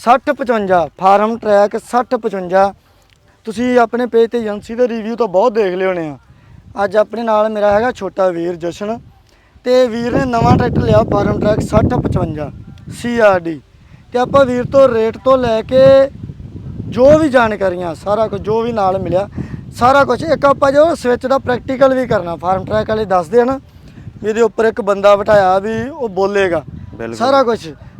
6055 farm track 6055 ਤੁਸੀਂ ਆਪਣੇ page ਤੇ ਏਜੰਸੀ ਦੇ ਰਿਵਿਊ ਤਾਂ ਬਹੁਤ ਦੇਖ ਲਏ ਹੋਣੇ ਆ। ਅੱਜ ਆਪਣੇ ਨਾਲ ਮੇਰਾ ਹੈਗਾ ਛੋਟਾ ਵੀਰ ਜਸ਼ਨ ਤੇ ਵੀਰ ਨੇ ਨਵਾਂ ਟਰੈਕਟਰ ਲਿਆ ਫਾਰਮ ਟਰੈਕ 6055 CRD ਤੇ ਆਪਾਂ ਵੀਰ ਤੋਂ ਰੇਟ ਤੋਂ ਲੈ ਕੇ ਜੋ ਵੀ ਜਾਣਕਾਰੀਆਂ ਸਾਰਾ ਕੁਝ ਜੋ ਵੀ ਨਾਲ ਮਿਲਿਆ ਸਾਰਾ ਕੁਝ ਇੱਕ ਆਪਾਂ ਜੋ ਸਵਿਚ ਦਾ ਪ੍ਰੈਕਟੀਕਲ ਵੀ ਕਰਨਾ ਫਾਰਮ ਟਰੈਕ ਵਾਲੇ ਦੱਸਦੇ ਆ ਨਾ ਵੀ ਇਹਦੇ ਉੱਪਰ ਇੱਕ ਬੰਦਾ ਬਿਠਾਇਆ ਵੀ ਉਹ ਬੋਲੇਗਾ। ਸਾਰਾ ਕੁਝ।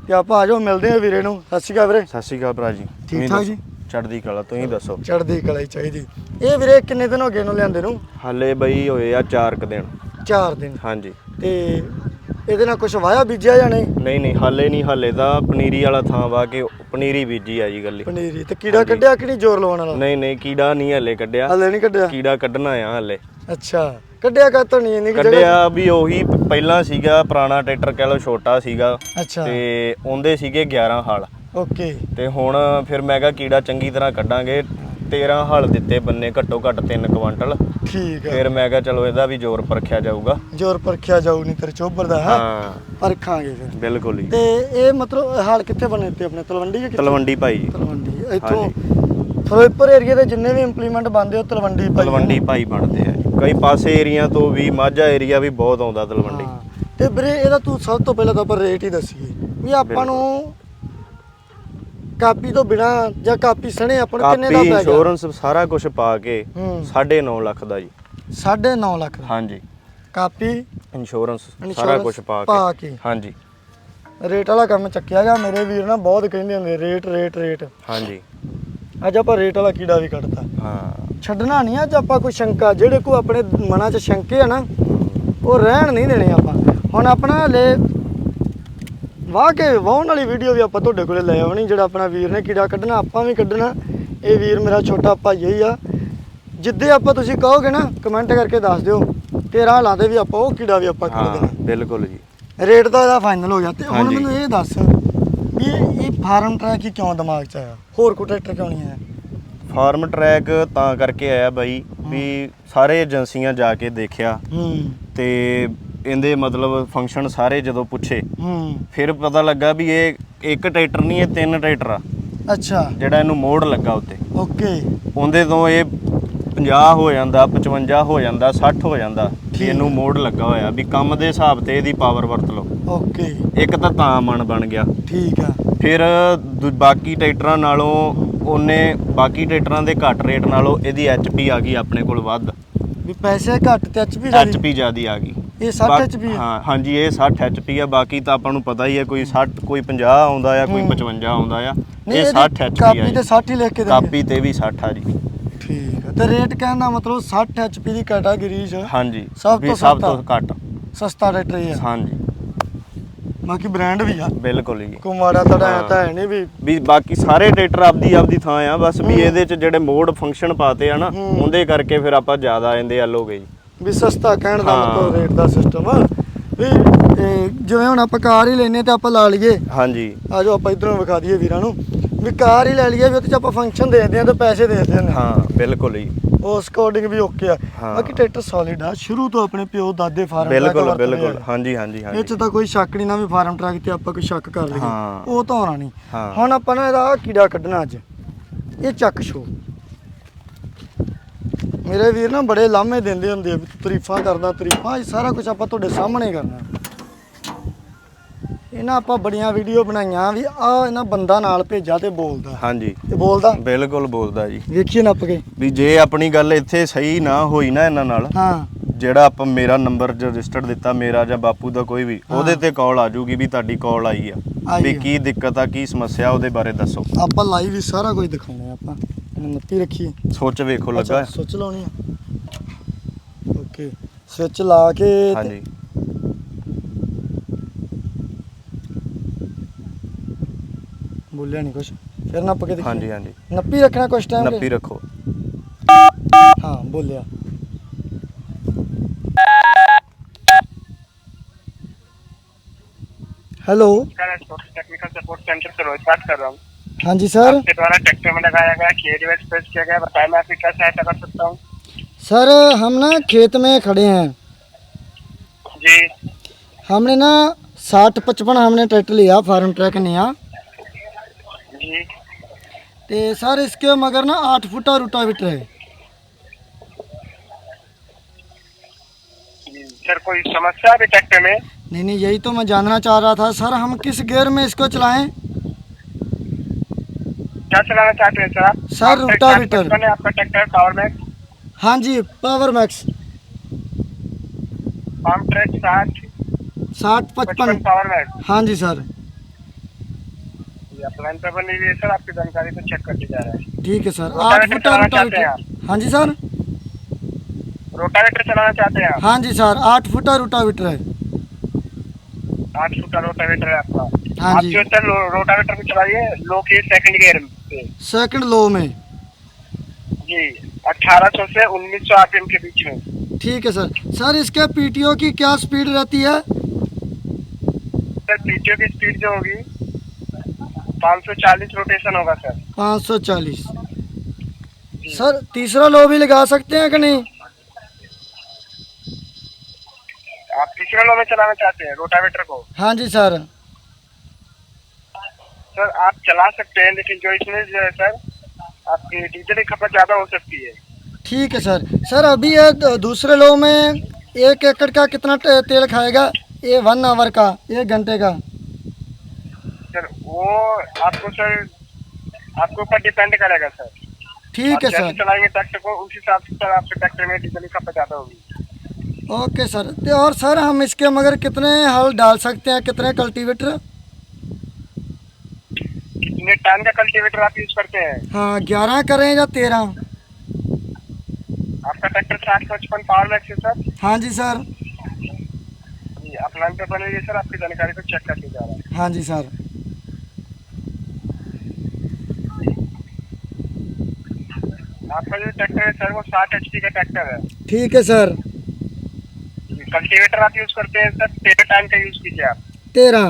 ਤੇ ਆਪਾਂ ਆਜੋ ਮਿਲਦੇ ਆ ਵੀਰੇ ਨੂੰ। ਸਤਿ ਸ਼੍ਰੀ ਅਕਾਲ ਵੀਰੇ। ਸਤਿ ਸ਼੍ਰੀ ਅਕਾਲ ਭਰਾ ਜੀ। ਠੀਕ ਠਾਕ। ਜੀ? ਚੜ੍ਹਦੀ ਕਲਾ ਤੁਸੀਂ ਦੱਸੋ। ਚੜ੍ਹਦੀ ਕਲਾ ਹੀ ਚਾਹੀਦੀ। ਇਹ ਵੀਰੇ ਕਿੰਨੇ ਦਿਨ ਹੋ ਗਏ ਇਹਨੂੰ ਲਿਆਂਦੇ ਨੂੰ? ਹਾਲੇ ਬਈ ਹੋਏ ਆ 4 ਕ ਦਿਨ। 4 ਦਿਨ। ਹਾਂਜੀ। ਤੇ ਇਹਦੇ ਨਾਲ ਕੁਝ ਵਾਇਆ ਬੀਜਿਆ ਜਾਂ ਨਹੀਂ? ਨਹੀਂ ਨਹੀਂ ਹਾਲੇ ਨਹੀਂ ਹਾਲੇ ਤਾਂ ਪਨੀਰੀ ਵਾਲਾ ਥਾਂ ਵਾ ਕੇ ਪਨੀਰੀ ਬੀਜੀ ਆ ਜੀ ਗੱਲੀ। ਪਨੀਰੀ ਤੇ ਕੀੜਾ। ਕੱਢਿਆ ਕਿ ਨਹੀਂ ਜ਼ੋਰ ਲਵਾਉਣ ਵਾਲਾ? ਨਹੀਂ ਨਹੀਂ ਕੀੜਾ ਨਹੀਂ ਹਲੇ ਕੱਢਿਆ। ਹਲੇ ਨਹੀਂ ਕੱਢਿਆ? ਕੀੜਾ ਕੱਢਣਾ ਆ ਹਾਲੇ। ਅੱਛਾ। ਕੱਢਿਆ ਕਾ ਤਾਂ ਨਹੀਂ ਇੰਨੀ ਕੁ ਜਗ੍ਹਾ? ਕੱਢਿਆ ਵੀ ਉਹੀ ਪ- ਪਹਿਲਾਂ ਸੀਗਾ ਪੁਰਾਣਾ ਟਰੈਕਟਰ ਕਹਿ ਲਓ ਛੋਟਾ ਸੀਗਾ। ਅੱਛਾ। ਤੇ ਉਹਦੇ ਸੀਗੇ 11 ਹਲ। ਓਕੇ। ਤੇ ਹੁਣ ਫਿਰ ਮੈਂ ਕਿਹਾ ਕੀੜਾ ਚੰਗੀ ਤਰ੍ਹਾਂ ਕੱਢਾਂਗੇ। 13 ਹਲ ਦਿੱਤੇ ਬੰਨੇ ਘੱਟੋ ਘੱਟ 3 ਕੁਆਂਟਲ। ਠੀਕ ਹੈ ਫਿਰ ਮੈਂ ਕਿਹਾ ਚਲੋ ਇਹਦਾ ਵੀ ਜ਼ੋਰ ਪਰਖਿਆ ਜਾਊਗਾ। ਜ਼ੋਰ ਪਰਖਿਆ ਜਾਊ ਨਹੀਂ ਤੇਰੇ ਚੋਬਰ ਦਾ ਹੈ? ਹਾਂ। ਪਰਖਾਂਗੇ ਫਿਰ। ਬਿਲਕੁਲ ਹੀ ਤੇ ਇਹ ਮਤਲਬ ਹਾਲ ਕਿੱਥੇ ਬਣੇ ਤੇ ਆਪਣੇ? ਤਲਵੰਡੀ ਜਾਂ ਕਿੱਥੇ? ਤਲਵੰਡੀ ਭਾਈ। ਜੀ ਤਲਵੰਡੀ ਇੱਥੋਂ ਫਿਰੋਜ਼ਪੁਰ ਏਰੀਆ ਦੇ ਜਿੰਨੇ ਵੀ ਇੰਪਲੀਮੈਂਟ ਬਣਦੇ ਉਹ ਤਲਵੰਡੀ ਭਾਈ ਤਲਵੰਡੀ ਭਾਈ ਬਣਦੇ ਆ। ਜੀ। ਕਈ ਪਾਸੇ ਏਰੀਆ ਤੋਂ ਵੀ ਮਾਝਾ ਏਰੀਆ ਵੀ ਬਹੁਤ ਆਉਂਦਾ ਤਲਵੰਡੀ। ਹਾਂ। ਤੇ ਵੀਰੇ ਇਹਦਾ ਤੂੰ ਸਭ ਤੋਂ ਪਹਿਲਾਂ ਤਾਂ ਆਪਾਂ ਰੇਟ ਹੀ ਦੱਸੀਏ ਵੀ ਆਪਾਂ ਨੂੰ ਕਾਪੀ ਤੋਂ ਬਿਨਾ ਜਾਂ ਕਾਪੀ ਸਣੇ ਆਪਾਂ ਨੂੰ ਕਿੰਨੇ ਦਾ ਕਾਪੀ ਪੈ ਗਿਆ? ਇੰਸ਼ੋਰੈਂਸ ਸਾਰਾ ਕੁਝ ਪਾ ਕੇ ਹੂੰ। 9.5 ਲੱਖ ਦਾ ਜੀ। 9.5 ਲੱਖ ਦਾ? ਹਾਂਜੀ। ਕਾਪੀ? ਇੰਸ਼ੋਰੈਂਸ ਸਾਰਾ Insurance ਕੁਝ ਪਾ ਕੇ। ਹਾਂਜੀ। ਰੇਟ ਵਾਲਾ ਕੰਮ ਚੱਕਿਆ ਗਿਆ। ਮੇਰੇ ਵੀਰ ਨਾ ਬਹੁਤ ਕਹਿੰਦੇ ਹੁੰਦੇ ਰੇਟ ਰੇਟ ਰੇਟ ਹਾਂਜੀ। ਅੱਜ ਆਪਾਂ ਰੇਟ ਵਾਲਾ ਕੀੜਾ ਵੀ ਕੱਢਤਾ। ਹਾਂ। ਛੱਡਣਾ ਨਹੀਂ ਅੱਜ ਆਪਾਂ ਕੋਈ ਸ਼ੰਕਾ ਜਿਹੜੇ ਕੋ ਆਪਣੇ ਮਨਾਂ 'ਚ ਸ਼ੰਕੇ ਆ ਨਾ ਉਹ ਰਹਿਣ ਨਹੀਂ ਦੇਣੇ ਆਪਾਂ। ਹੁਣ ਆਪਣਾ ਹਲੇ ਵਾਹ ਕੇ ਵਾਹਣ ਵਾਲੀ ਵੀਡੀਓ ਵੀ ਆਪਾਂ ਤੁਹਾਡੇ ਕੋਲੇ ਲੈ ਆਉਣੀ ਜਿਹੜਾ ਆਪਣਾ ਵੀਰ ਨੇ ਕੀੜਾ ਕੱਢਣਾ ਆਪਾਂ ਵੀ ਕੱਢਣਾ। ਇਹ ਵੀਰ ਮੇਰਾ ਛੋਟਾ ਭਾਈ ਹੀ ਆ। ਜਿੱਦੇ ਆਪਾਂ ਤੁਸੀਂ ਕਹੋਗੇ ਨਾ ਕਮੈਂਟ ਕਰਕੇ ਦੱਸ ਦਿਓ। ਤੇਰਾ ਹਾਲਾਂ ਤੇ ਵੀ ਆਪਾਂ ਉਹ ਕੀੜਾ ਵੀ ਆਪਾਂ ਕੱਢ ਹਾਂ ਦੇਣਾ। ਬਿਲਕੁਲ ਜੀ। ਰੇਟ ਤਾਂ ਇਹਦਾ ਫਾਈਨਲ ਹੋ ਗਿਆ। ਤੇ ਹੁਣ ਹਾਂਜੀ। ਮੈਨੂੰ ਇਹ ਦੱਸ ਵੀ ਇਹ ਫਾਰਮ ਟਰੈਕ ਹੀ ਕਿਉਂ ਦਿਮਾਗ 'ਚ ਆਇਆ? ਹੋਰ ਕੋਈ ਟਰੈਕਟਰ ਕਿਉਂ ਨਹੀਂ ਆਇਆ? ਫਾਰਮ ਟਰੈਕ ਤਾਂ ਕਰਕੇ ਆਇਆ ਬਾਈ ਵੀ ਸਾਰੇ ਏਜੰਸੀਆਂ ਜਾ ਕੇ ਦੇਖਿਆ। ਹੂੰ। ਤੇ ਇਹਦੇ ਮਤਲਬ ਫੰਕਸ਼ਨ ਸਾਰੇ ਜਦੋਂ ਪੁੱਛੇ ਹੂੰ। ਫਿਰ ਪਤਾ ਲੱਗਾ ਵੀ ਇਹ ਇੱਕ ਟਰੈਕਟਰ ਨਹੀਂ ਇਹ ਤਿੰਨ ਟਰੈਕਟਰ ਆ। ਅੱਛਾ। ਜਿਹੜਾ ਇਹਨੂੰ ਮੋੜ ਲੱਗਾ ਉੱਤੇ। ਓਕੇ। ਉਹਦੇ ਤੋਂ ਇਹ 50 ਹੋ ਜਾਂਦਾ 55 ਹੋ ਜਾਂਦਾ 60 ਹੋ ਜਾਂਦਾ। ਵੀ ਇਹਨੂੰ ਮੋੜ ਲੱਗਾ ਹੋਇਆ। ਵੀ ਕੰਮ ਦੇ ਹਿਸਾਬ ਤੇ ਇਹਦੀ ਪਾਵਰ ਵਰਤ ਲਓ। ਓਕੇ। ਇੱਕ ਤਾਂ ਤਾਂ ਮਨ ਬਣ ਗਿਆ। ਠੀਕ ਆ। ਫਿਰ ਦੂ- ਬਾਕੀ ਟਰੈਕਟਰਾਂ ਨਾਲੋਂ ਉਹਨੇ ਬਾਕੀ ਟਰੈਕਟਰਾਂ ਦੇ ਘੱਟ ਰੇਟ ਨਾਲੋਂ ਇਹਦੀ ਐਚਪੀ ਆ ਗਈ ਆਪਣੇ ਕੋਲ ਵੱਧ। ਵੀ ਪੈਸੇ ਘੱਟ ਤੇ ਐਚਪੀ ਐਚਪੀ ਜ਼ਿਆਦੀ ਆ ਗਈ। ਇਹ 60 ਬਾ- ਐਚਪੀ ਹਾਂ ਹਾਂਜੀ ਇਹ 60 ਐਚਪੀ ਆ ਬਾਕੀ ਤਾਂ ਆਪਾਂ ਨੂੰ ਪਤਾ ਹੀ ਹੈ ਕੋਈ 60 ਕੋਈ 50 ਆਉਂਦਾ ਆ ਕੋਈ ਹੂੰ। 55 ਆਉਂਦਾ ਆ ਇਹ ਇਹਦੀ 60 ਐਚਪੀ ਕਾਪੀ ਤੇ ਜੀ। 60 ਹੀ ਲਿਖ ਕੇ ਦੇਣਗੇ ਕਾਪੀ ਤੇ ਵੀ 60 ਆ ਜੀ। ਠੀਕ ਆ ਤੇ ਰੇਟ ਕਹਿਣ ਦਾ ਮਤਲਬ 60 ਐਚਪੀ ਦੀ ਕੈਟਾਗਰੀ 'ਚ ਹਾਂਜੀ ਸਭ ਵੀ ਤੋਂ ਸਭ ਤੋਂ ਸਸਤਾ। ਘੱਟ। ਸਸਤਾ ਟਰੈਕਟਰ ਹੀ ਆ। ਹਾਂਜੀ। ਬਾਕੀ ਬ੍ਰਾਂਡ ਵੀ ਆ। ਬਿਲਕੁਲ ਜੀ। ਕੋਈ ਮਾੜਾ ਤੜਾ। ਤਾਂ ਹੈ ਨਹੀਂ ਵੀ ਵੀ ਬਾਕੀ ਸਾਰੇ ਟਰੈਕਟਰ ਆਪਦੀ ਆਪਦੀ ਥਾਂ ਆ ਬਸ ਵੀ ਇਹਦੇ ਚ ਜਿਹੜੇ ਮੋਡ ਫੰਕਸ਼ਨ ਪਾਤੇ ਆ ਨਾ। ਉਹਦੇ ਕਰਕੇ ਫਿਰ ਆਪਾਂ ਜ਼ਿਆਦਾ ਇਹਦੇ ਵੱਲ ਹੋ ਗਏ ਜੀ। ਵੀ ਸਸਤਾ ਕਹਿਣ ਦਾ। ਮਤਲਬ ਰੇਟ ਦਾ ਸਿਸਟਮ ਆ। ਵੀ ਜਿਵੇਂ ਹੁਣ ਆਪਾਂ ਕਾਰ ਹੀ ਲੈਨੇ ਤੇ ਆਪਾਂ ਲਾ ਲਈਏ। ਹਾਂਜੀ। ਆਜੋ ਆਪਾਂ ਇਧਰੋਂ ਵਿਖਾ ਦਈਏ ਵੀਰਾਂ ਨੂੰ। ਵੀ ਕਾਰ ਹੀ ਲੈ ਲਈਏ ਵੀ ਚ ਆਪਾਂ ਫੰਕਸ਼ਨ ਦੇ ਦਿੰਦੇ ਆ ਤੇ ਪੈਸੇ ਦੇ ਦਿੰਦੇ ਆ। ਹਾਂ ਬਿਲਕੁਲ ਜੀ। ਉਸ ਅਕੋਰਡਿੰਗ ਵੀ ਓਕੇ ਆ। ਹਾਂ। ਬਾਕੀ ਟਰੈਕਟਰ ਸੋਲਿਡ ਆ। ਸ਼ੁਰੂ ਤੋਂ ਆਪਣੇ ਪਿਓ ਦਾਦੇ ਫਾਰਮ ਬਿਲਕੁਲ ਬਿਲਕੁਲ। ਹਾਂਜੀ ਹਾਂਜੀ ਇਹ ਹਾਂਜੀ। ਚ ਤਾਂ ਕੋਈ ਸ਼ੱਕ ਨਹੀਂ ਨਾ ਵੀ ਫਾਰਮ ਟਰੱਕ ਤੇ ਆਪਾਂ ਕੋਈ ਸ਼ੱਕ ਕਰ ਲਈਏ। ਹਾਂ। ਉਹ ਤਾਂ ਹੋਣਾ ਨਹੀਂ। ਹਾਂ। ਹੁਣ ਆਪਾਂ ਨੇ ਇਹਦਾ ਆਹ ਕੀੜਾ ਕੱਢਣਾ ਅੱਜ। ਇਹ ਚੱਕ ਸ਼ੋ ਮੇਰੇ ਵੀਰ ਨਾ ਬੜੇ ਲਾਮੇ ਦਿੰਦੇ ਹੁੰਦੇ ਆ ਵੀ ਤੂੰ ਤਾਰੀਫਾਂ ਕਰਦਾ ਤਾਰੀਫਾਂ ਇਹ ਸਾਰਾ ਕੁਝ ਆਪਾਂ ਤੁਹਾਡੇ ਸਾਹਮਣੇ ਕਰਨਾ। ਇਹਨਾਂ ਆਪਾਂ ਬੜੀਆਂ ਵੀਡੀਓ ਬਣਾਈਆਂ ਵੀ ਆ ਇਹਨਾਂ ਬੰਦਾ ਨਾਲ ਭੇਜਾ ਤੇ ਬੋਲਦਾ। ਹਾਂਜੀ। ਤੇ ਬੋਲਦਾ? ਬਿਲਕੁਲ ਬੋਲਦਾ ਜੀ। ਵੇਖੀਏ ਨੱਪ ਕੇ। ਵੀ ਜੇ ਆਪਣੀ ਗੱਲ ਇੱਥੇ ਸਹੀ ਨਾ ਹੋਈ ਨਾ ਇਹਨਾਂ ਨਾਲ ਹਾਂ। ਜਿਹੜਾ ਆਪਾਂ ਮੇਰਾ ਨੰਬਰ ਰਜਿਸਟਰਡ ਦਿੱਤਾ ਮੇਰਾ ਜਾਂ ਬਾਪੂ ਦਾ ਕੋਈ ਵੀ। ਉਹਦੇ ਤੇ ਕਾਲ ਆ ਜੂਗੀ ਵੀ ਤੁਹਾਡੀ ਕਾਲ ਆਈ ਆ। ਆਈ ਵੀ ਆ। ਕੀ ਦਿੱਕਤ ਆ ਕੀ ਸਮੱਸਿਆ ਉਹਦੇ ਬਾਰੇ ਦੱਸੋ। ਆਪਾਂ ਲਾਈਵ ਹੀ ਸਾਰਾ ਕੁਝ ਦਿਖਾਉਣਾ ਆਪਾਂ। ਇਹਨੂੰ ਨੱਪੀ ਰੱਖੀਏ। ਸੋਚ ਵੇਖੋ ਲੱਗਾ। ਅੱਛਾ, ਸੁੱਚ ਲਾਉਣੀ ਆ। ਓਕੇ। ਸਵਿਚ ਲਾ ਕੇ ਤੇ- ਹਾਂਜੀ। ਬੋਲਿਆ ਨਹੀਂ ਕੁਛ ਫਿਰ ਨੱਪ ਕੇ ਦੇਖੀ ਹਾਂਜੀ ਹਾਂਜੀ ਨੱਪੀ ਰੱਖਣਾ ਕੁਛ ਟਾਈਮ ਨੱਪੀ ਰੱਖੋ ਹਾਂ ਬੋਲਿਆ हेलो टेक्निकल सपोर्ट सेंटर से रोहित बात कर रहा हूँ हाँ जी सर आपके द्वारा ट्रैक्टर में लगाया गया खेत वेट पेश किया गया बताया मैं आपकी क्या सहायता कर सकता हूँ सर हम ना खेत में खड़े हैं जी हमने ना साठ पचपन हमने ट्रैक्टर लिया फार्म ट्रैक नया जी ਤੇ ਸਰ ਇਸਕੇ ਮਗਰ ਨਾ 8 ਫੁੱਟਾ ਰੂਟਾਵੇਟਰ ਹੈ जी। सर कोई समस्या है अभी ट्रैक्टर में नहीं नहीं यही तो मैं जानना चाह रहा था सर हम किस गियर में इसको चलाएं क्या चलाना चाहते हैं सर आप सर, आप ट्रैक्टर- रोटावेटर। पचपन है आपका ट्रैक्टर पावर मैक्स हाँ जी पावर मैक्स फार्म ट्रैक साठ साठ पचपन पचपन पावर मैक्स हाँ जी सर ये आप लाइन पे बनी हुई सर आपकी जानकारी को चेक कर दी जा रहा है। ठीक है सर आठ फुटा हैं रोटावेटर हाँ जी सर रोटावेटर चलाना चाहते हैं हाँ जी सर आठ फुटा रोटावेटर है। आठ फुट रोटावेटर है आपका। हाँ आप जी। जो सर रोटावेटर भी चलाइए लो के सेकंड गियर पे। सेकंड लो में। जी अठारह सौ से उन्नीस सौ आरपीएम के बीच में। ठीक है सर सर इसके पीटीओ की क्या स्पीड रहती है? सर पीटीओ की स्पीड जो होगी 540 रोटेशन होगा सर 540 सर तीसरा लो भी लगा सकते हैं कि नहीं? आप तीसरे लो में चलाना चाहते हैं रोटावेटर को? हाँ जी सर। सर आप चला सकते हैं लेकिन जो इसमें जो है सर आपकी डीजल की खपत ज़्यादा हो सकती है। ठीक है सर। सर अभी ये दूसरे लो में एक एकड़ का कितना तेल खाएगा? ये वन आवर का एक घंटे का। सर वो आपको सर आपके ऊपर डिपेंड करेगा सर। ठीक है सर। चलाएँगे ट्रैक्टर को उस हिसाब से सर आपके ट्रैक्टर में डीजल की खपत ज़्यादा होगी। Okay sir. तो और सर हम इसके मगर कितने हल डाल सकते हैं? कितने कल्टीवेटर कितने टन का कल्टीवेटर आप यूज़ करते हैं? हाँ ग्यारह करें या तेरह? आपका ट्रैक्टर सात सौ पचपन पावर मैक्स है सर। हाँ जी सर। जी आप लाइन पे बने रहिए सर आपकी जानकारी को चेक करके जा रहा है। हाँ जी सर। आपका जो ट्रैक्टर है सर वो साठ एच का ट्रैक्टर है। ठीक है सर कल्टीवेटर आप यूज़ करते हैं सर तेरह टन का यूज़ कीजिए आप। तेरह?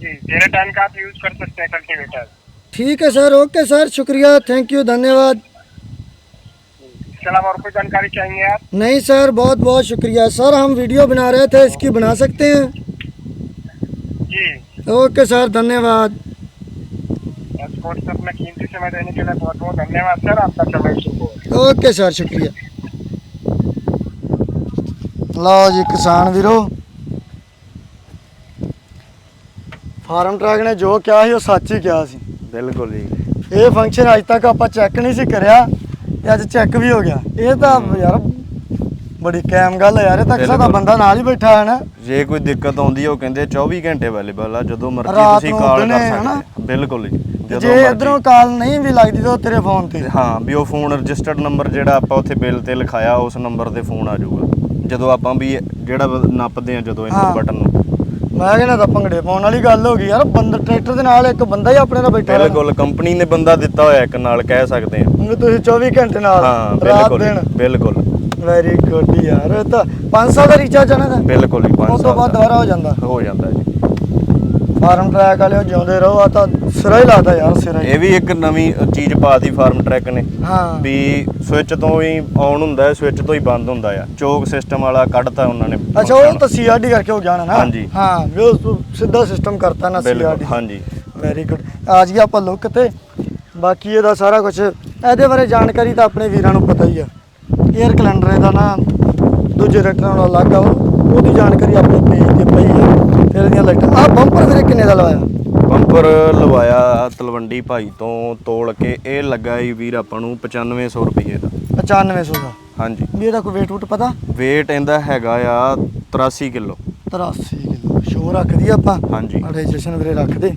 जी तेरह टन का आप यूज़ कर सकते हैं कल्टीवेटर ठीक है सर ओके सर शुक्रिया। थैंक यू धन्यवाद। इसके अलावा और कोई जानकारी चाहिए आप? नहीं सर बहुत बहुत शुक्रिया। सर हम वीडियो बना रहे थे इसकी बना सकते हैं? जी। ओके सर धन्यवाद। स्पोर्ट्स से अपना कीमती समय देने के लिए बहुत बहुत धन्यवाद सर आपका समय शुभ हो ਓਕੇ ਸਰ ਸ਼ੁਕਰੀਆ ਲਓ ਜੀ ਕਿਸਾਨ ਵੀਰੋ ਫਾਰਮ ਟਰੈਕ ਨੇ ਜੋ ਕਿਹਾ ਸੀ ਉਹ ਸੱਚ ਹੀ ਕਿਹਾ ਸੀ ਬਿਲਕੁਲ ਜੀ ਇਹ ਫੰਕਸ਼ਨ ਅੱਜ ਤੱਕ ਆਪਾਂ ਚੈੱਕ ਨਹੀਂ ਸੀ ਕਰਿਆ ਤੇ ਅੱਜ ਚੈੱਕ ਵੀ ਹੋ ਗਿਆ ਇਹ ਤਾਂ ਯਾਰ ਬੜੀ ਕਾਇਮ ਗੱਲ ਹੈ ਯਾਰ ਇਹ ਤਾਂ ਕਿਸੇ ਦਾ ਬਿਲਕੁਲ। ਬੰਦਾ ਨਾਲ ਹੀ ਬੈਠਾ ਹੈ ਨਾ ਜੇ ਕੋਈ ਦਿੱਕਤ ਆਉਂਦੀ ਹੈ ਉਹ ਕਹਿੰਦੇ 24 ਘੰਟੇ ਅਵੇਲੇਬਲ ਆ ਜਦੋਂ ਮਰਜ਼ੀ ਰਾਤ ਤੁਸੀਂ ਨੂੰ ਕਾਲ ਕਰ ਦਿਨੇ, ਸਕਦੇ ਹਨਾ? ਹੋ। ਬਿਲਕੁਲ ਜੀ ਤੇ ਜਦੋਂ ਜੇ ਮਰਜ਼ੀ। ਇਧਰੋਂ ਕਾਲ ਨਹੀਂ ਵੀ ਲੱਗਦੀ ਤਾਂ ਉਹ ਤੇਰੇ ਫੋਨ ਤੇ। ਹਾਂ ਵੀ ਉਹ ਫੋਨ ਰਜਿਸਟਰਡ ਨੰਬਰ ਜਿਹੜਾ ਆਪਾਂ ਉੱਥੇ ਬਿੱਲ ਤੇ ਲਿਖਾਇਆ ਉਸ ਨੰਬਰ ਤੇ ਫੋਨ ਆ ਜਾਊਗਾ। ਜਦੋਂ ਆਪਾਂ ਵੀ ਜਿਹੜਾ ਨੱਪਦੇ ਆ ਜਦੋਂ ਹਾਂ। ਇਹਨਾਂ ਬਟਨ ਨੂੰ। ਮੈਂ ਕਹਿੰਦਾ ਤਾਂ ਭੰਗੜੇ ਪਾਉਣ ਵਾਲੀ ਗੱਲ ਹੋ ਗਈ ਯਾਰ ਬੰਦਾ ਟਰੈਕਟਰ ਦੇ ਨਾਲ ਇੱਕ ਬੰਦਾ ਹੀ ਆਪਣੇ ਨਾਲ ਬੈਠਾ। ਬਿਲਕੁਲ ਕੰਪਨੀ ਨੇ ਬੰਦਾ ਦਿੱਤਾ ਹੋਇਆ ਇੱਕ ਨਾਲ ਕਹਿ ਸਕਦੇ ਆ। ਤੁਸੀਂ 24 ਘੰਟੇ ਨਾਲ ਹਾਂ ਰਾਤ ਬਿਲਕੁਲ ਦਿਨ। ਬਿਲਕੁਲ। ਵੈਰੀ ਗੁੱਡ ਯਾਰ ਇਹ ਤਾਂ 500 ਦਾ ਰੀਚਾਰਜ ਆਣਾ ਦਾ ਬਿਲਕੁਲ ਜੀ 5 ਉਸ ਤੋਂ ਬਾਅਦ ਦੁਬਾਰਾ ਹੋ ਜਾਂਦਾ। ਹੋ ਜਾਂਦਾ ਜੀ। ਫਾਰਮ ਟਰੈਕ ਵਾਲਿਓ ਜਿਉਂਦੇ ਰਹੋ ਆ ਤਾਂ ਸਿਰਾ ਹੀ ਲਾਦਾ ਯਾਰ ਸਿਰਾ ਹੀ। ਇਹ ਵੀ ਇੱਕ ਨਵੀਂ ਚੀਜ਼ ਪਾਤੀ ਫਾਰਮ ਟਰੈਕ ਨੇ। ਹਾਂ। ਵੀ ਸਵਿਚ ਤੋਂ ਹੀ ਆਨ ਹੁੰਦਾ ਹੈ ਸਵਿਚ ਤੋਂ ਹੀ ਬੰਦ ਹੁੰਦਾ ਆ। ਚੋਕ ਸਿਸਟਮ ਵਾਲਾ ਕੱਢਤਾ ਉਹਨਾਂ ਨੇ ਅੱਛਾ ਉਹ। ਤਾਂ ਸੀਆਰਡੀ ਕਰਕੇ ਹੋ ਹੋਣਾ ਨਾ। ਹਾਂਜੀ। ਹਾਂ ਵੀ ਉਹ ਸਿੱਧਾ ਸਿਸਟਮ ਕਰਤਾ ਨਾ ਬਿਲਕੁਲ ਸੀਆਰਡੀ ਹਾਂਜੀ। ਵੈਰੀ ਗੁੱਡ ਆ ਜੀ ਆਪਾਂ ਲੁੱਕ ਤੇ। ਬਾਕੀ ਇਹਦਾ ਸਾਰਾ ਕੁਝ ਇਹਦੇ ਬਾਰੇ ਜਾਣਕਾਰੀ ਤਾਂ ਆਪਣੇ ਵੀਰਾਂ ਨੂੰ ਪਤਾ ਹੀ ਆ। 에ਅਰ ਕੈਲੰਡਰ ਇਹਦਾ ਨਾ ਦੂਜੇ ਰੇਟਰਾਂ ਨਾਲੋਂ ਅਲੱਗ ਆ ਉਹ। ਉਹਦੀ ਜਾਣਕਾਰੀ ਆਪਣੇ ਪੇਜ ਤੇ ਪਈ ਆ। ਫਿਰ ਇਹਦੀਆਂ ਲਾਈਟਾਂ। ਆ ਬੰਪਰ ਵੀਰੇ ਕਿੰਨੇ ਦਾ ਲਵਾਇਆ? ਬੰਪਰ ਲਵਾਇਆ ਤਲਵੰਡੀ ਭਾਈ ਤੋਂ ਤੋਲ ਕੇ ਇਹ ਲੱਗਾ ਜੀ ਵੀਰ ਆਪਾਂ ਨੂੰ 9500 ਰੁਪਏ ਦਾ। 9500 ਦਾ। ਹਾਂਜੀ। ਵੀ ਇਹਦਾ ਕੋਈ weight ਵੂਟ ਪਤਾ? Weight ਇਹਦਾ ਹੈਗਾ ਆ 83 ਕਿਲੋ। 83 ਕਿਲੋ। ਸ਼ੋ ਰੱਖਦੀ ਆਪਾਂ? ਹਾਂਜੀ। ਅੜੇ ਜਸ਼ਨ ਵੀਰੇ ਰੱਖ ਦੇ।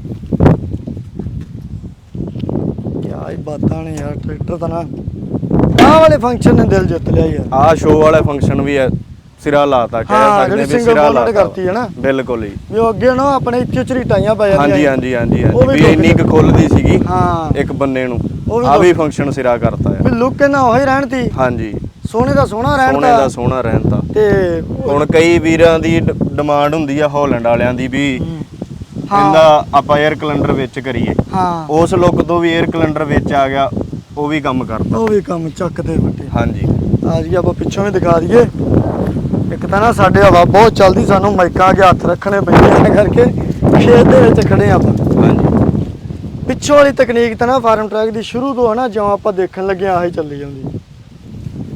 ਕਿਆ ਹੀ ਬਾਤਾਂ ਨੇ ਯਾਰ ਟਰੈਕਟਰ ਤਾਂ ਨਾ। ਆਹ ਵਾਲੇ ਫੰਕਸ਼ਨ ਨੇ ਦਿਲ ਜਿੱਤ ਲਿਆ ਯਾਰ। ਆਹ ਸ਼ੋਅ ਵਾਲਾ ਫੰਕਸ਼ਨ ਵੀ ਹੈ ਸਿਰਾ ਲਾਤਾ ਕਹਿ ਹਾਂ, ਸਕਦੇ ਵੀ single ਸਿਰਾ ਲਾਤਾ। ਕਰਤੀ ਹੈ ਨਾ। ਬਿਲਕੁਲ ਜੀ। ਵੀ ਉਹ ਅੱਗੇ ਨਾ ਆਪਣੇ ਇੱਥੇ ਝਰੀਟਾਈਆਂ ਪੈ ਜਾਂਦੀਆਂ ਹਾਂਜੀ ਹਾਂਜੀ ਹਾਂਜੀ ਉਹ ਹਾਂਜੀ। ਵੀ ਵੀ ਇੰਨੀ ਕੁ ਖੁੱਲਦੀ ਸੀਗੀ ਹਾਂ। ਇੱਕ ਬੰਨੇ ਨੂੰ। ਉਹ ਵੀ ਆ ਵੀ ਲੋਕ- ਫੰਕਸ਼ਨ ਸਿਰਾ ਕਰਤਾ ਵੀ ਆ ਲੁੱਕ ਇਹਨਾਂ ਉਹੀ ਰਹਿਣ ਤੀ ਹਾਂਜੀ। ਸੋਨੇ ਦਾ ਸੋਹਣਾ ਰਹਿਣ ਸੋਹਣੇ ਦਾ ਸੋਹਣਾ ਰਹਿੰਦਾ ਤੇ। ਹੁਣ ਕਈ ਵੀਰਾਂ ਦੀ ਡ- ਡਿਮਾਂਡ ਹੁੰਦੀ ਆ ਹਾਲੈਂਡ ਵਾਲਿਆਂ ਦੀ ਵੀ ਹੂੰ। ਇਹਦਾ ਆਪਾਂ 에ਅਰ ਕੈਲੰਡਰ ਵਿੱਚ ਕਰੀਏ। ਹਾਂ। ਉਸ ਲੁੱਕ ਤੋਂ ਵੀ 에ਅਰ ਕੈਲੰਡਰ ਵਿੱਚ ਆ ਗਿਆ ਉਹ ਵੀ ਕੰਮ ਕਰਦਾ ਉਹ ਵੀ ਕੰਮ ਚੱਕਦੇ ਵੱਡੇ ਹਾਂਜੀ। ਆ ਜੀ ਆਪਾਂ ਪਿੱਛੋਂ ਵੀ ਦਿਖਾ ਦਈਏ। ਇੱਕ ਤਾਂ ਨਾ ਸਾਡੇ ਹਵਾ ਬਹੁਤ ਚੱਲਦੀ ਸਾਨੂੰ ਮਾਈਕਾਂ ਅੱਗੇ ਹੱਥ ਰੱਖਣੇ ਪੈਂਦੇ ਨੇ ਕਰਕੇ ਖੇਤ ਦੇ ਵਿੱਚ ਖੜੇ ਆਪਾਂ। ਹਾਂਜੀ। ਪਿੱਛੋਂ ਵਾਲੀ ਤਕਨੀਕ ਤਾਂ ਨਾ ਫਾਰਮ ਟਰੈਕ ਦੀ ਸ਼ੁਰੂ ਤੋਂ ਹੈ ਨਾ ਜਿਉਂ ਆਪਾਂ ਦੇਖਣ ਲੱਗੇ ਆਹੀ ਚੱਲੀ ਜਾਂਦੀ।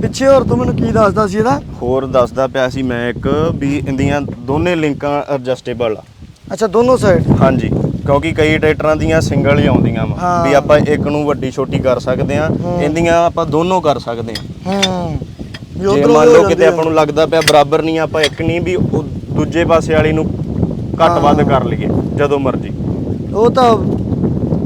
ਪਿੱਛੇ ਹੋਰ ਤੂੰ ਮੈਨੂੰ ਕੀ ਦੱਸਦਾ ਸੀ ਇਹਦਾ? ਹੋਰ ਦੱਸਦਾ ਪਿਆ ਸੀ ਮੈਂ ਇੱਕ ਵੀ ਇਹਦੀਆਂ ਦੋਨੇ ਲਿੰਕਾਂ ਐਡਜਸਟੇਬਲ ਆ। ਅੱਛਾ ਦੋਨੋਂ ਸਾਈਡ ਹਾਂਜੀ ਕਿਉਂਕਿ ਕਈ ਟਰੈਕਟਰਾਂ ਦੀਆਂ ਸਿੰਗਲ ਹੀ ਆਉਂਦੀਆਂ ਵਾ ਹਾਂ। ਵੀ ਆਪਾਂ ਇੱਕ ਨੂੰ ਵੱਡੀ ਛੋਟੀ ਕਰ ਸਕਦੇ ਆ ਹੂੰ। ਇਹਦੀਆਂ ਆਪਾਂ ਦੋਨੋਂ ਕਰ ਸਕਦੇ ਆ। ਹੂੰ। ਜੇ ਮੰਨ ਹੋ ਲਓ ਕਿਤੇ। ਆਪਾਂ ਨੂੰ ਲੱਗਦਾ ਪਿਆ ਬਰਾਬਰ ਨਹੀਂ ਆਪਾਂ ਇੱਕ ਨਹੀਂ ਵੀ ਉਹ ਦੂਜੇ ਪਾਸੇ ਵਾਲੀ ਨੂੰ ਘੱਟ ਹਾਂ। ਵੱਧ ਕਰ ਲਈਏ ਜਦੋਂ ਮਰਜ਼ੀ ਉਹ ਤਾਂ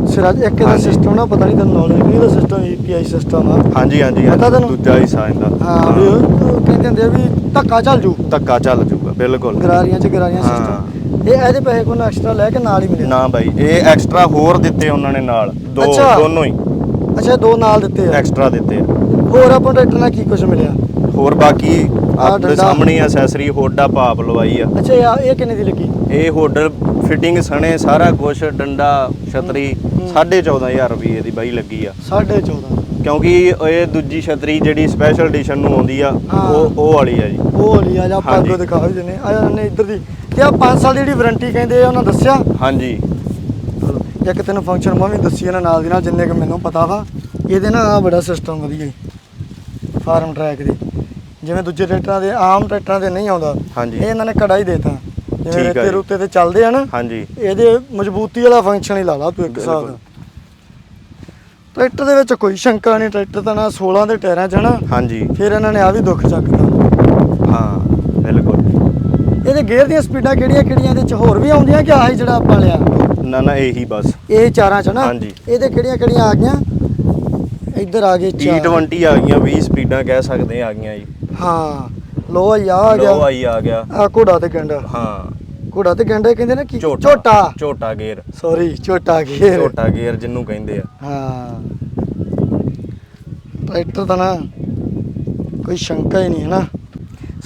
ਸਿਰਾਜ ਇੱਕ ਦਾ। ਸਿਸਟਮ ਨਾ ਪਤਾ ਨਹੀਂ ਤੈਨੂੰ ਨੌਲੇਜ ਨਹੀਂ ਉਹਦਾ ਸਿਸਟਮ ਯੂਪੀਆਈ ਸਿਸਟਮ ਆ ਹਾਂਜੀ ਹਾਂਜੀ ਪਤਾ? ਦੂਜਾ ਹਿੱਸਾ ਇਹਦਾ ਹਾਂ ਵੀ ਉਹ ਕਹਿੰਦੇ ਹੁੰਦੇ ਆ ਵੀ ਧੱਕਾ ਚੱਲ ਜੂ ਧੱਕਾ ਚੱਲ ਜੂਗਾ ਬਿਲਕੁਲ ਗਰਾਰੀਆਂ ਚ ਗਰਾਰੀਆਂ ਹਾਂ। ਸਿਸਟਮ ਇਹ ਇਹਦੇ ਪੈਸੇ ਕੋਈ ਐਕਸਟਰਾ ਲੈ ਕੇ ਨਾਲ ਹੀ ਮਿਲੇ ਨਾ ਬਾਈ ਇਹ ਐਕਸਟਰਾ ਹੋਰ ਦਿੱਤੇ ਉਹਨਾਂ ਨੇ ਨਾਲ ਦੋ। ਦੋਨੋਂ ਹੀ ਅੱਛਾ ਦੋ ਨਾਲ ਦਿੱਤੇ ਆ। ਐਕਸਟਰਾ ਦਿੱਤੇ ਆ। ਹੋਰ ਆਪਾਂ ਨੂੰ ਟਰੈਕਟਰ ਨਾਲ ਕੀ ਕੁਝ ਮਿਲਿਆ? ਹੋਰ ਬਾਕੀ ਆਪਣੇ ਡੰਡਾ। ਸਾਹਮਣੇ ਐਸੈਸਰੀ ਹੋਡਾ ਪਾਪ ਲਵਾਈ ਆ। ਅੱਛਾ ਇਹ- ਇਹ ਕਿੰਨੇ ਦੀ ਲੱਗੀ? ਇਹ ਹੋਡਲ ਫਿਟਿੰਗ ਸਣੇ ਸਾਰਾ ਕੁਝ ਡੰਡਾ ਛਤਰੀ ਹੂੰ। 14500 ਰੁਪਏ ਦੀ ਬਾਈ ਲੱਗੀ ਆ। 14.5 ਕਿਉਂਕਿ ਇਹ ਦੂਜੀ ਛਤਰੀ ਜਿਹੜੀ ਸਪੈਸ਼ਲ ਐਡੀਸ਼ਨ ਨੂੰ ਆਉਂਦੀ ਆ ਹਾਂ। ਉਹ ਉਹ ਵਾਲੀ ਆ ਜੀ। ਉਹ ਲਈ ਆ ਜਾ ਆਪਾਂ ਹਾਂਜੀ। ਅੱਗੋਂ ਦਿਖਾ ਵੀ ਦਿੰਨੇ ਆ ਜਾ ਨੇ ਇੱਧਰ ਦੀ। ਤੇ ਆ 5 ਸਾਲ ਦੀ ਜਿਹੜੀ ਵਾਰੰਟੀ ਕਹਿੰਦੇ ਆ ਉਹਨਾਂ ਦੱਸਿਆ? ਹਾਂਜੀ। ਇੱਕ ਤੈਨੂੰ ਫੰਕਸ਼ਨ ਮੈਂ ਵੀ ਦੱਸੀ ਇਹਨਾਂ ਨਾਲ ਦੀ ਨਾਲ ਜਿੰਨੇ ਕਿ ਮੈਨੂੰ ਪਤਾ ਵਾ ਇਹਦੇ ਨਾਲ ਆ ਬੜਾ ਸਿਸਟਮ ਵਧੀਆ ਫਾਰਮ ਟਰੈਕ ਦੇ। ਜਿਵੇਂ ਦੂਜੇ ਟਰੈਕਟਰਾਂ ਦੇ ਆਮ ਟਰੈਕਟਰਾਂ ਦੇ ਨਹੀਂ ਆਉਂਦਾ ਹਾਂਜੀ। ਇਹ ਇਹਨਾਂ ਨੇ ਕੜਾ ਹੀ ਦੇਤਾ। ਜਿਵੇਂ ਰੇਤੇ। ਰੁੱਤੇ ਤੇ ਚੱਲਦੇ ਆ ਨਾ ਹਾਂਜੀ। ਇਹਦੇ ਮਜ਼ਬੂਤੀ ਵਾਲਾ ਫੰਕਸ਼ਨ ਹੀ ਲਾ ਲਾ ਤੂੰ ਇੱਕ ਹਿਸਾਬ ਦਾ। ਟਰੈਕਟਰ ਦੇ ਵਿੱਚ ਕੋਈ ਸ਼ੰਕਾ ਨਹੀਂ ਟਰੈਕਟਰ ਤਾਂ ਨਾ 16 ਦੇ ਟਾਇਰਾਂ 'ਚ ਹਨਾ ਹਾਂਜੀ। ਫਿਰ ਇਹਨਾਂ ਨੇ ਆ ਵੀ ਦੁੱਖ ਚੱਕਦਾ ਹਾਂ ਬਿਲਕੁਲ। ਇਹਦੇ ਗੇਅਰ ਦੀਆਂ ਸਪੀਡਾਂ ਕਿਹੜੀਆਂ ਕਿਹੜੀਆਂ ਇਹਦੇ 'ਚ ਹੋਰ ਵੀ ਆਉਂਦੀਆਂ ਕਿ ਆਹੀ ਜਿਹੜਾ ਆਪਾਂ ਲਿਆ? ਨਾ ਨਾ ਇਹੀ ਬਸ। ਇਹ ਚਾਰਾਂ 'ਚ ਨਾ? ਹਾਂਜੀ। ਇਹਦੇ ਕਿਹੜੀਆਂ ਕਿਹੜੀਆਂ ਆ ਗਈਆਂ? ਇੱਧਰ ਆ ਗਏ ਚਾਰ। T20 ਆ ਗਈਆਂ 20 ਸਪੀਡਾਂ ਕਹਿ ਸਕਦੇ ਆ ਗਈਆਂ ਜੀ। ਹਾਂ ਲੋ ਆ ਆ ਲੋ ਗਿਆ ਆਈ ਆ ਗਿਆ। ਆ ਘੋੜਾ ਤੇ ਗੰਡਾ ਹਾਂ। ਘੋੜਾ ਤੇ ਗੰਡਾ ਕਹਿੰਦੇ ਨੇ ਕੀ? ਝੋਟਾ। ਝੋਟਾ। ਝੋਟਾ ਗੇਅਰ ਸੌਰੀ ਝੋਟਾ ਗੇਰ। ਝੋਟਾ ਗੇਅਰ ਜਿਹਨੂੰ ਕਹਿੰਦੇ ਆ। ਹਾਂ। ਟਰੈਕਟਰ ਤਾਂ ਨਾ ਕੋਈ ਸ਼ੰਕਾ ਹੀ ਨਹੀਂ ਹੈ ਨਾ।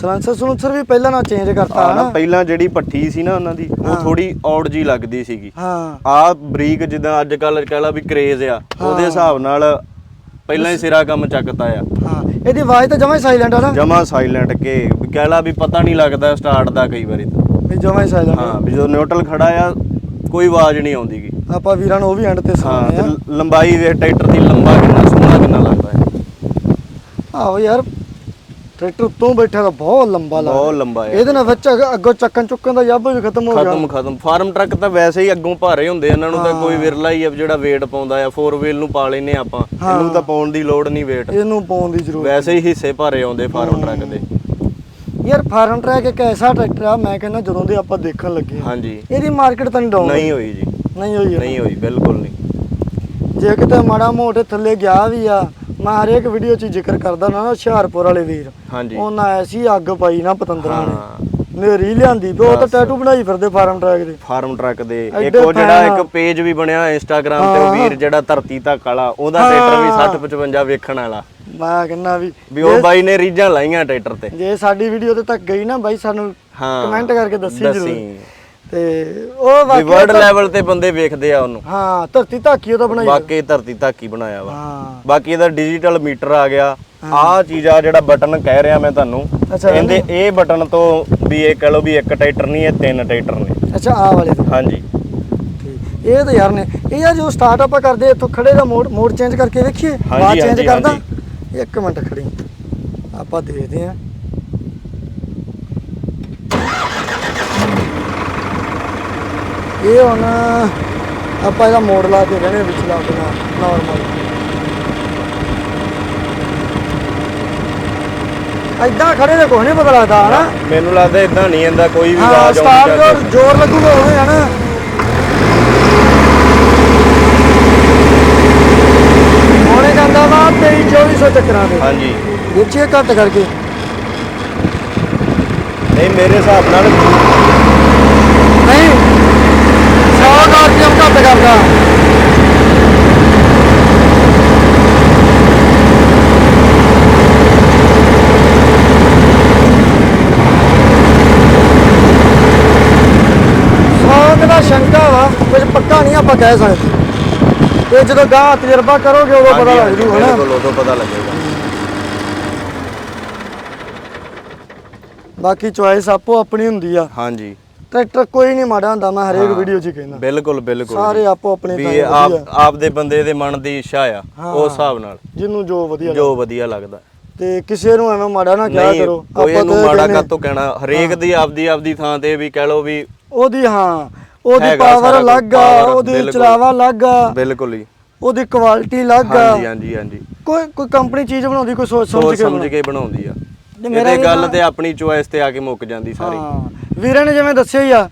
ਸਲੈਂਸਰ ਸਲੂਂਸਰ ਵੀ ਪਹਿਲਾਂ ਨਾਲ ਚੇਂਜ ਕਰਤਾ ਨਾ ਪਹਿਲਾਂ ਜਿਹੜੀ ਪੱਠੀ ਸੀ ਨਾ ਉਹਨਾਂ ਦੀ। ਉਹ ਥੋੜੀ ਔੜ ਜੀ ਲੱਗਦੀ ਸੀਗੀ। ਹਾਂ। ਆ ਬਰੀਕ ਜਿੱਦਾਂ ਅੱਜ ਕੱਲ ਕਹਿ ਲਾ ਵੀ ਕਰੇਜ਼ ਆ ਉਹਦੇ। ਹਿਸਾਬ ਨਾਲ ਪਹਿਲਾਂ ਹੀ ਸਿਰਾ ਕੰਮ ਚੱਕਤਾ ਆ। ਹਾਂ ਇਹਦੀ ਆਵਾਜ਼ ਤਾਂ ਜਮਾ ਹੀ ਸਾਇਲੈਂਟ ਆ ਨਾ। ਜਮਾ ਸਾਇਲੈਂਟ ਕੇ ਵੀ ਕਹਿ ਲਾ ਵੀ ਪਤਾ ਨਹੀਂ ਲੱਗਦਾ ਸਟਾਰਟ ਦਾ ਕਈ ਵਾਰੀ ਤਾਂ। ਵੀ ਜਮਾ ਹੀ ਸਾਇਲੈਂਟ ਹਾਂ ਵੀ ਜਦੋਂ ਨਿਊਟਰਲ ਖੜਾ ਆ ਕੋਈ ਆਵਾਜ਼ ਨਹੀਂ ਆਉਂਦੀਗੀ ਆਪਾਂ ਵੀਰਾਂ ਨੂੰ ਉਹ ਵੀ ਐਂਡ ਤੇ ਹਾਂ ਸੁਣਾਉਂਦੇ ਆ ਲੰਬਾਈ ਵੇ ਟਰੈਕਟਰ ਦੀ ਲੰਬਾ ਕਿੰਨਾ ਸੋਹਣਾ ਕਿੰਨਾ ਲੱਗਦਾ ਹੈ ਆਹੋ ਯਾਰ ਟਰੈਕਟਰ ਉੱਤੋਂ ਬੈਠਾ ਤਾਂ ਬਹੁਤ ਲੰਬਾ ਲੱਗਦਾ ਬਹੁਤ ਲੰਬਾ ਹੈ। ਇਹਦੇ ਨਾਲ ਵਿੱਚ ਅੱਗ- ਅੱਗੋਂ ਚੱਕਣ ਚੁੱਕਣ ਦਾ ਜੱਬ ਵੀ ਖਤਮ ਹੋ ਗਿਆ। ਖਤਮ ਖਤਮ। ਫਾਰਮ ਟਰੱਕ ਤਾਂ ਵੈਸੇ ਹੀ ਅੱਗੋਂ ਭਾਰੇ ਹੁੰਦੇ ਆ, ਇਹਨਾਂ ਨੂੰ ਤਾਂ। ਕੋਈ ਵਿਰਲਾ ਹੀ ਆ ਜਿਹੜਾ weight ਪਾਉਂਦਾ ਆ 4 ਵੀਲ ਨੂੰ ਪਾ ਲੈਨੇ ਆਪਾਂ। ਇਹਨੂੰ ਤਾਂ ਪਾਉਣ ਦੀ ਲੋੜ ਨਹੀਂ weight ਇਹਨੂੰ ਪਾਉਣ ਦੀ ਜ਼ਰੂਰਤ ਵੈਸੇ ਹੀ ਹਿੱਸੇ ਭਾਰੇ ਆਉਂਦੇ ਫਾਰਮ ਟਰੱਕ ਦੇ। ਯਾਰ ਫਾਰਮ ਟਰੈਕ ਇੱਕ ਐਸਾ ਟਰੈਕਟਰ ਆ ਮੈਂ ਕਹਿੰਦਾ ਜਦੋਂ ਦੇ ਆਪਾਂ ਦੇਖਣ ਲੱਗੇ ਹਾਂਜੀ। ਇਹਦੀ ਮਾਰਕੀਟ ਤਾਂ ਨਹੀਂ ਡਾਊਨ ਨਹੀਂ ਹੋਈ। ਜੀ। ਨਹੀਂ ਹੋਈ। ਨਹੀਂ ਹੋਈ ਬਿਲਕੁਲ ਨਹੀਂ। ਜੇ ਕਿਤੇ ਮਾੜਾ ਮੋਟੇ ਥੱਲੇ ਗਿਆ ਵੀ ਆ ਮੈਂ ਹਰੇਕ ਵੀਡੀਓ 'ਚ ਜ਼ਿਕਰ ਕਰਦਾ ਨਾ ਹੁਸ਼ਿਆਰਪੁਰ ਵਾਲੇ ਵੀਰ। ਹਾਂਜੀ। ਉਹਨਾਂ ਐਸੀ ਅੱਗ ਪਾਈ ਨਾ ਪਤੰਦਰਾਂ ਨੇ। ਹਾਂ। ਨੇਰੀ ਲਿਆਂਦੀ ਤੇ ਉਹ ਤਾਂ। ਟੈਟੂ ਬਣਾਈ ਫਿਰਦੇ ਫਾਰਮ ਟਰੈਕ ਦੇ। ਫਾਰਮ ਟਰੱਕ ਦੇ। ਇੱਕ ਐਡੇ ਉਹ ਜਿਹੜਾ ਇੱਕ। ਪੇਜ ਵੀ ਬਣਿਆ ਇੰਸਟਾਗ੍ਰam ਤੇ ਉਹ। ਵੀਰ ਜਿਹੜਾ ਧਰਤੀ ਤੱਕ ਵਾਲਾ ਉਹਦਾ। ਟਰੈਕਟਰ ਵੀ 60 55 ਵੇਖਣ ਵਾਲਾ। ਮੈਂ ਕਹਿੰਦਾ ਵੀ ਵੀ ਉਹ ਬਾਈ ਨੇ ਰੀਝਾਂ ਲਾਈਆਂ ਟਰੈਕਟਰ ਤੇ। ਜੇ ਸਾਡੀ ਵੀਡੀਓ ਤੇ ਤੱਕ ਗਈ ਨਾ ਬਾਈ ਸਾਨੂੰ ਹਾਂ। ਕਮੈਂਟ ਕਰਕੇ ਦੱਸੀ ਜ਼ਰੂਰ। ਦੱਸੀ ਤੇ ਉਹ ਵਾਕਈ ਵਰਲਡ ਤਾਂ- ਲੈਵਲ ਤੇ ਬੰਦੇ ਵੇਖਦੇ ਆ ਉਹਨੂੰ। ਹਾਂ ਧਰਤੀ ਧਾਕੀ ਉਹਦਾ ਬਣਾਈ ਵਾਕਈ ਧਰਤੀ ਹੀ ਬਣਾਇਆ ਵਾ। ਹਾਂ। ਬਾਕੀ ਇਹਦਾ ਡਿਜੀਟਲ ਮੀਟਰ ਆ ਗਿਆ। ਆਹ ਚੀਜ਼ ਆ ਜਿਹੜਾ ਬਟਨ ਕਹਿ ਰਿਹਾ ਮੈਂ ਤੁਹਾਨੂੰ। ਅੱਛਾ, ਇਹਦੇ ਇਹ ਬਟਨ ਤੋਂ ਵੀ ਇਹ ਕਹ ਲਓ ਵੀ ਇੱਕ ਟਰੈਕਟਰ ਨਹੀਂ ਇਹ ਤਿੰਨ ਟਰੈਕਟਰ ਨੇ। ਅੱਛਾ ਆ ਵਾਲੇ ਤੋਂ। ਹਾਂਜੀ। ਠੀਕ। ਇਹ ਤਾਂ ਯਾਰ ਨੇ ਇਹ ਆ ਜੋ ਸਟਾਰਟ ਆਪਾਂ ਕਰਦੇ ਇੱਥੋਂ ਖੜੇ ਦਾ ਮੋਡ ਮੋਡ ਚੇਂਜ ਕਰਕੇ ਵੇਖੀਏ। ਹਾਂਜੀ, ਚੇਂਜ ਹਾਂਜੀ, ਕਰਦਾ। ਇੱਕ ਮਿੰਟ ਖੜੀ। ਆਪਾਂ ਦੇਖਦੇ ਆ ਇਹ ਹੁਣ ਆਪਾਂ ਇਹਦਾ ਮੋਡ ਲਾ ਕੇ ਰਹਿਣੇ ਵਿੱਚ ਲਾ ਦੇਣਾ ਨਾਰਮਲ ਐਦਾਂ ਖੜੇ ਦੇ ਕੋਈ ਨਹੀਂ ਪਤਾ ਲੱਗਦਾ ਹਨਾ? ਮੈਨੂੰ ਲੱਗਦਾ ਇਦਾਂ ਨਹੀਂ ਇਹਦਾ ਕੋਈ ਵੀ ਹਾਂ ਆਵਾਜ਼ ਆਉਂਦੀ ਜੋਰ ਜ਼ੋਰ ਲੱਗੂਗਾ ਹੋਵੇ ਹਨਾ? ਹੋਣੇ ਜਾਂਦਾ ਵਾ 23 2400 ਚੱਕਰਾਂ ਦੇ ਹਾਂਜੀ। ਵਿੱਚੇ ਘੱਟ ਕਰਕੇ। ਨਹੀਂ ਮੇਰੇ ਹਿਸਾਬ ਨਾਲ ਨਹੀਂ 100 ਆਰਪੀਐਮ ਘੱਟ ਕਰਦਾ ਸੌ ਦਾ ਸ਼ੰਕਾ ਵਾ ਕੁਝ ਪੱਕਾ ਨਹੀਂ ਆਪਾਂ ਕਹਿ ਸਕਦੇ। ਇਹ ਜਦੋਂ ਗਾਹ ਤਜਰਬਾ ਕਰੋਗੇ ਉਦੋਂ ਪਤਾ ਲੱਗ ਜੂ ਹਨਾ ਬਿਲਕੁਲ ਉਦੋਂ ਪਤਾ ਲੱਗੇਗਾ। ਬਾਕੀ ਚੁਆਇਸ ਆਪੋ ਆਪਣੀ ਹੁੰਦੀ ਆ। ਹਾਂਜੀ। ਟਰੈਕਟਰ ਕੋਈ ਨਹੀਂ ਮਾੜਾ ਹੁੰਦਾ ਮੈਂ ਹਰੇਕ ਵੀਡੀਓ 'ਚ ਹੀ ਕਹਿੰਦਾ। ਬਿਲਕੁਲ ਬਿਲਕੁਲ ਸਾਰੇ। ਆਪੋ ਆਪਣੇ ਵੀ ਤਾਂ ਇਹ ਆਪ ਵਧੀਆ। ਆਪ ਦੇ ਬੰਦੇ ਦੇ ਮਨ ਦੀ ਇੱਛਾ ਆ ਹਾਂ। ਉਸ ਹਿਸਾਬ ਨਾਲ। ਜਿਹਨੂੰ ਜੋ ਵਧੀਆ ਜੋ ਵਧੀਆ ਲੱਗਦਾ। ਤੇ ਕਿਸੇ ਨੂੰ ਐਵੇਂ ਮਾੜਾ ਨਾ ਕਿਹਾ ਕਰੋ। ਆਪਾਂ ਤਾਂ ਮਾੜਾ ਕਾਤੋਂ ਕਹਿਣਾ? ਹਰੇਕ ਦੀ ਆਪਦੀ ਆਪਦੀ ਥਾਂ ਤੇ ਵੀ ਕਹਿ ਲਓ ਵੀ ਉਹਦੀ ਹਾਂ। ਉਹਦੀ ਹੈਗਾ ਪਾਵਰ ਸਾਰਾ ਕੁਝ, ਅਲੱਗ ਆ power, ਉਹਦੀ ਬਿਲਕੁਲ। ਚਲਾਵਾ ਅਲੱਗ ਆ। ਬਿਲਕੁਲ ਹੀ। ਉਹਦੀ ਕੁਆਲਿਟੀ ਅਲੱਗ ਆ। ਹਾਂਜੀ ਹਾਂਜੀ ਹਾਂਜੀ। ਕੋਈ ਕੋਈ ਕੰਪਨੀ ਚੀਜ਼ ਬਣਾਉਂਦੀ ਕੋਈ ਸੋਚ ਸੋਚ ਸਮਝ ਕੇ ਸਮਝ ਬਣਾਉਂਦੀ। ਕੇ ਬਣਾਉਂਦੀ ਆ। ਤੇ ਮੇਰਾ ਇਹਦੇ ਵੀ ਗੱਲ ਨਾ- ਤੇ ਆਪਣੀ ਚੁਆਇਸ ਤੇ ਆ ਕੇ ਮੁੱਕ ਜਾਂਦੀ ਸਾਰੀ। ਹਾਂ। ਵੀਰੇ ਨੇ ਜਿਵੇਂ ਦੱਸਿਆ ਹੀ ਆ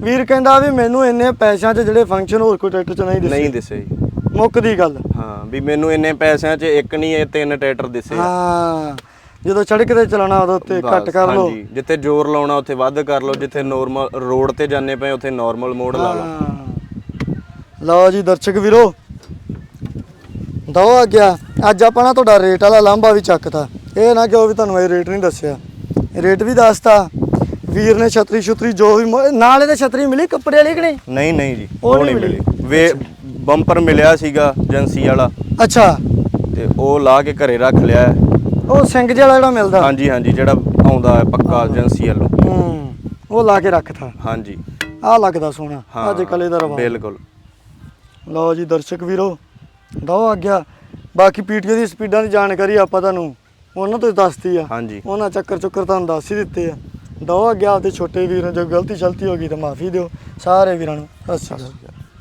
ਵੀਰ ਕਹਿੰਦਾ ਵੀ ਮੈਨੂੰ ਇੰਨੇ ਪੈਸਿਆਂ 'ਚ ਜਿਹੜੇ ਫੰਕਸ਼ਨ ਹੋਰ ਕੋਈ ਟਰੈਕਟਰ 'ਚ ਨਹੀਂ ਨਹੀਂ ਦਿਸੇ ਦਿਸੇ ਜੀ। ਮੁੱਕਦੀ ਗੱਲ। ਹਾਂ ਵੀ ਮੈਨੂੰ ਇੰਨੇ ਪੈਸਿਆਂ 'ਚ ਇੱਕ ਨਹੀਂ ਇਹ ਤਿੰਨ ਟਰੈਕਟਰ ਦਿਸੇ ਆ। ਹਾਂ। ਜਦੋਂ ਸੜਕ ਤੇ ਚਲਾਉਣਾ ਉਦੋਂ ਤੇ ਬਸ, ਘੱਟ ਕਰ ਲਓ। ਹਾਂਜੀ। ਜਿੱਥੇ ਜ਼ੋਰ ਲਾਉਣਾ ਉੱਥੇ ਵੱਧ ਕਰ ਲਓ। ਜਿੱਥੇ ਨੋਰਮਲ ਰੋਡ ਤੇ ਜਾਂਦੇ ਪਏ ਉੱਥੇ ਨਾਰਮਲ ਮੋਡ ਲਾ ਲਓ। ਹਾਂ। ਲਓ ਜੀ ਦਰਸ਼ਕ ਵੀਰੋ। ਦੋ ਆ। ਗਿਆ ਅੱਜ ਆਪਾਂ ਨਾ ਤੁਹਾਡਾ ਰੇਟ ਵਾਲਾ ਲਾਂਭਾ ਵੀ ਚੱਕਤਾ। ਇਹ ਨਾ ਕਿਉਂ ਵੀ ਤੁਹਾਨੂੰ ਇਹ ਰੇਟ ਨਹੀਂ ਦੱਸਿਆ। ਰੇਟ ਵੀ ਦੱਸਤਾ। ਵੀਰ ਨੇ ਛਤਰੀ ਛੁਤਰੀ ਜੋ ਵੀ ਮ- ਨਾਲ ਇਹਦੇ ਛਤਰੀ ਮਿਲੀ ਕੱਪੜੇ ਵਾਲੀ ਕਿ ਨਹੀਂ? ਨਹੀਂ ਨਹੀਂ ਜੀ ਉਹ ਉਹ ਨਹੀਂ ਨਹੀਂ ਮਿਲੀ। ਮਿਲੀ। ਵੇ ਬੰਪਰ ਮਿਲਿਆ ਸੀਗਾ ਏਜੰਸੀ ਵਾਲਾ। ਅੱਛਾ। ਤੇ ਉਹ ਲਾ ਕੇ ਘਰੇ ਰੱਖ ਲਿਆ। ਹੈ। ਉਹ ਸਿੰਘ ਜਿਹਾ ਵਾਲਾ ਜਿਹੜਾ ਮਿਲਦਾ। ਹਾਂਜੀ ਹਾਂਜੀ ਜਿਹੜਾ ਆਉਂਦਾ ਹੈ ਪੱਕਾ ਏਜੰਸੀ ਵੱਲੋਂ। ਹੂੰ ਉਹ ਲਾ ਕੇ ਰੱਖਤਾ। ਹਾਂਜੀ। ਆਹ ਲੱਗਦਾ ਸੋਹਣਾ ਅੱਜ ਕੱਲ ਇਹਦਾ ਰਵਾ ਬਿਲਕੁਲ। ਲਓ ਜੀ ਦਰਸ਼ਕ ਵੀਰੋ ਦੋ ਆ ਗਿਆ ਬਾਕੀ ਪੀਟੀਓ ਦੀ ਸਪੀਡਾਂ ਦੀ ਜਾਣਕਾਰੀ ਆਪਾਂ ਤੁਹਾਨੂੰ ਉਹਨਾਂ ਤੋਂ ਦੱਸਤੀ ਆ। ਹਾਂਜੀ। ਉਹਨਾਂ ਚੱਕਰ ਚੁੱਕਰ ਤੁਹਾਨੂੰ ਦੱਸ ਹੀ ਦਿੱਤੇ ਆ। ਦੋ ਆ ਗਿਆ ਆਪਦੇ ਛੋਟੇ ਵੀਰਾਂ ਜੋ ਗਲਤੀ ਸ਼ਲਤੀ ਹੋ ਗਈ ਤਾਂ ਮਾਫੀ ਦਿਓ। ਸਾਰੇ ਵੀਰਾਂ ਨੂੰ ਸਤਿ ਸ਼੍ਰੀ ਅਕਾਲ।